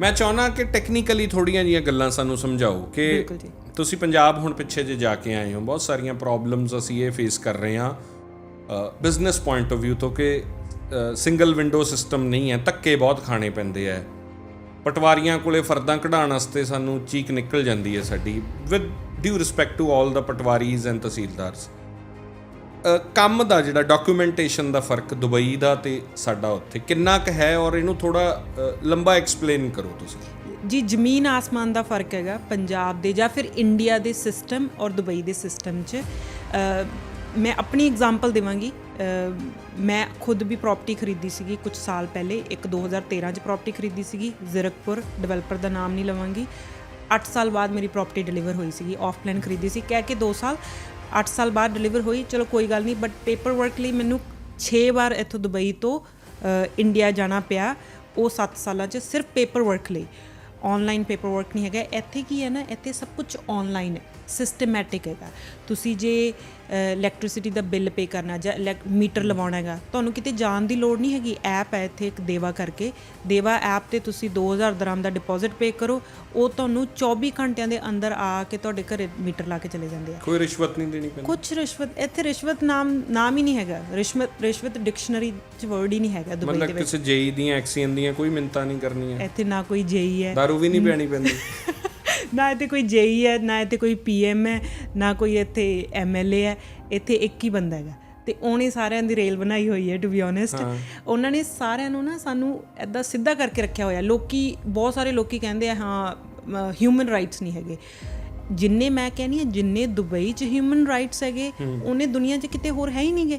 ਮੈਂ ਚਾਹੁੰਦਾ ਕਿ ਟੈਕਨੀਕਲੀ ਥੋੜੀਆਂ ਜੀਆਂ ਗੱਲਾਂ ਸਾਨੂੰ ਸਮਝਾਓ ਕਿ। ਤੁਸੀਂ ਪੰਜਾਬ ਹੁਣ ਪਿੱਛੇ ਜੇ ਜਾ ਕੇ ਆਏ ਹੋ ਬਹੁਤ ਸਾਰੀਆਂ ਪ੍ਰੋਬਲਮਸ ਅਸੀਂ ਇਹ ਫੇਸ ਕਰ ਰਹੇ ਹਾਂ ਬਿਜ਼ਨਸ ਪੁਆਇੰਟ ਆਫ View ਤੋਂ ਕਿ ਸਿੰਗਲ ਵਿੰਡੋ ਸਿਸਟਮ ਨਹੀਂ ਹੈ ਧੱਕੇ ਬਹੁਤ ਖਾਣੇ ਪੈਂਦੇ ਆ ਪਟਵਾਰੀਆਂ ਕੋਲੇ ਫਰਦਾਂ ਕਢਾਉਣ ਵਾਸਤੇ ਸਾਨੂੰ ਚੀਕ ਨਿਕਲ ਜਾਂਦੀ ਹੈ ਸਾਡੀ with due respect to all the patwaris and tehsildars ਕੰਮ ਦਾ ਜਿਹੜਾ ਡਾਕੂਮੈਂਟੇਸ਼ਨ ਦਾ ਫ਼ਰਕ ਦੁਬਈ ਦਾ ਤੇ ਸਾਡਾ ਉੱਥੇ, ਕਿੰਨਾ ਕੁ ਹੈ ਔਰ ਇਹਨੂੰ ਥੋੜਾ ਲੰਬਾ ਐਕਸਪਲੇਨ ਕਰੋ ਤੁਸੀਂ। ਜੀ, ਜ਼ਮੀਨ ਆਸਮਾਨ ਦਾ ਫ਼ਰਕ ਹੈਗਾ, ਪੰਜਾਬ ਦੇ ਜਾਂ ਫਿਰ ਇੰਡੀਆ ਦੇ ਸਿਸਟਮ ਔਰ ਦੁਬਈ ਦੇ ਸਿਸਟਮ 'ਚ। ਮੈਂ ਆਪਣੀ ਐਗਜ਼ਾਮਪਲ ਦੇਵਾਂਗੀ। ਮੈਂ ਖੁਦ ਵੀ ਪ੍ਰਾਪਰਟੀ ਖਰੀਦੀ ਸੀਗੀ ਕੁਝ ਸਾਲ ਪਹਿਲੇ, ਇੱਕ 2013 ਚ ਪ੍ਰਾਪਰਟੀ ਖਰੀਦੀ ਸੀਗੀ, ਜ਼ੀਰਕਪੁਰ ਡਿਵੈਲਪਰ ਦਾ ਨਾਮ ਨਹੀਂ ਲਵਾਂਗੀ। 8 ਸਾਲ ਬਾਅਦ ਮੇਰੀ ਪ੍ਰਾਪਰਟੀ ਡਿਲੀਵਰ ਹੋਈ ਸੀਗੀ ਆਫ ਪਲਾਨ ਖਰੀਦੀ ਸੀ। ਕਹਿ ਕੇ 2 ਸਾਲ 8 ਸਾਲ ਬਾਅਦ ਡਿਲੀਵਰ ਹੋਈ, ਚਲੋ ਕੋਈ ਗੱਲ ਨਹੀਂ ਬਟ ਪੇਪਰ ਵਰਕ ਲਈ ਮੈਨੂੰ 6 ਵਾਰ ਇੱਥੋਂ ਦੁਬਈ ਤੋਂ ਇੰਡੀਆ ਜਾਣਾ ਪਿਆ, ਉਹ 7 ਸਾਲਾਂ 'ਚ ਸਿਰਫ ਪੇਪਰ ਵਰਕ ਲਈ। ਆਨਲਾਈਨ ਪੇਪਰ ਵਰਕ ਨਹੀਂ ਹੈਗਾ, ਇੱਥੇ ਕੀ ਹੈ ਨਾ, ਇੱਥੇ ਸਭ ਕੁਝ ਆਨਲਾਈਨ ਹੈ ਸਿਸਟਮੈਟਿਕ ਹੈਗਾ। ਤੁਸੀਂ ਜੇ ਇਲੈਕਟ੍ਰਿਸਿਟੀ ਦਾ ਬਿੱਲ ਪੇ ਕਰਨਾ ਜਾਂ ਮੀਟਰ ਲਵਾਉਣਾ ਹੈਗਾ। ਤੁਹਾਨੂੰ ਕਿਤੇ ਜਾਣ ਦੀ ਲੋੜ ਨਹੀਂ ਹੈਗੀ। ਐਪ ਹੈ ਇੱਥੇ ਇੱਕ ਦੇਵਾ ਕਰਕੇ। ਦੇਵਾ ਐਪ ਤੇ ਤੁਸੀਂ 2000 ਦਰਹਮ ਦਾ ਡਿਪੋਜ਼ਿਟ ਪੇ ਕਰੋ। ਉਹ ਤੁਹਾਨੂੰ 24 ਘੰਟਿਆਂ ਦੇ ਅੰਦਰ ਆ ਕੇ ਤੁਹਾਡੇ ਘਰੇ ਮੀਟਰ ਲਾ ਕੇ ਚਲੇ ਜਾਂਦੇ ਆ। ਕੋਈ ਰਿਸ਼ਵਤ ਨਹੀਂ ਦੇਣੀ ਪੈਂਦੀ? ਕੁਝ ਰਿਸ਼ਵਤ ਇੱਥੇ ਰਿਸ਼ਵਤ ਨਾਮ ਨਾਮ ਹੀ ਨਹੀਂ ਹੈਗਾ। ਰਿਸ਼ਵਤ ਰਿਸ਼ਵਤ ਡਿਕਸ਼ਨਰੀ ਚ ਵਰਡ ਹੀ ਨਹੀਂ ਹੈਗਾ ਦੁਬਈ ਦੇ ਮਤਲਬ ਵਿੱਚ। ਕਿਸੇ ਜੇਈ ਦੀਆਂ ਐਕਸੀਅਨ ਦੀਆਂ ਕੋਈ ਮਿੰਤਾ ਨਹੀਂ ਕਰਨੀਆਂ? ਇੱਥੇ ਨਾ ਕੋਈ ਜੇਈ ਹੈ। ਦਾਰੂ ਵੀ ਨਹੀਂ ਪੈਣੀ ਪੈਂਦੀ? ਨਾ ਇੱਥੇ ਕੋਈ ਜੇਈ ਹੈ ਨਾ ਇੱਥੇ ਕੋਈ ਪੀਐਮ ਹੈ ਨਾ ਕੋਈ ਇੱਥੇ ਐਮਐਲਏ ਹੈ ਇੱਥੇ ਇੱਕ ਹੀ ਬੰਦਾ ਹੈਗਾ। ਤੇ ਉਹਨੇ ਸਾਰਿਆਂ ਦੀ ਰੇਲ ਬਣਾਈ ਹੋਈ ਹੈ ਟੂ ਬੀ ਓਨੈਸਟ ਉਹਨਾਂ ਨੇ ਸਾਰਿਆਂ ਨੂੰ ਨਾ ਸਾਨੂੰ ਐਦਾਂ ਸਿੱਧਾ ਕਰਕੇ ਰੱਖਿਆ ਹੋਇਆ। ਲੋਕੀ ਬਹੁਤ ਸਾਰੇ ਲੋਕੀ ਕਹਿੰਦੇ ਆ ਹਾਂ ਹਿਊਮਨ ਰਾਈਟਸ ਨਹੀਂ ਹੈਗੇ। ਜਿੰਨੇ ਮੈਂ ਕਹਿੰਨੀ ਆ ਜਿੰਨੇ ਦੁਬਈ 'ਚ ਹਿਊਮਨ ਰਾਈਟਸ ਹੈਗੇ ਉਹਨੇ ਦੁਨੀਆ 'ਚ ਕਿਤੇ ਹੋਰ ਹੈ ਹੀ ਨਹੀਂਗੇ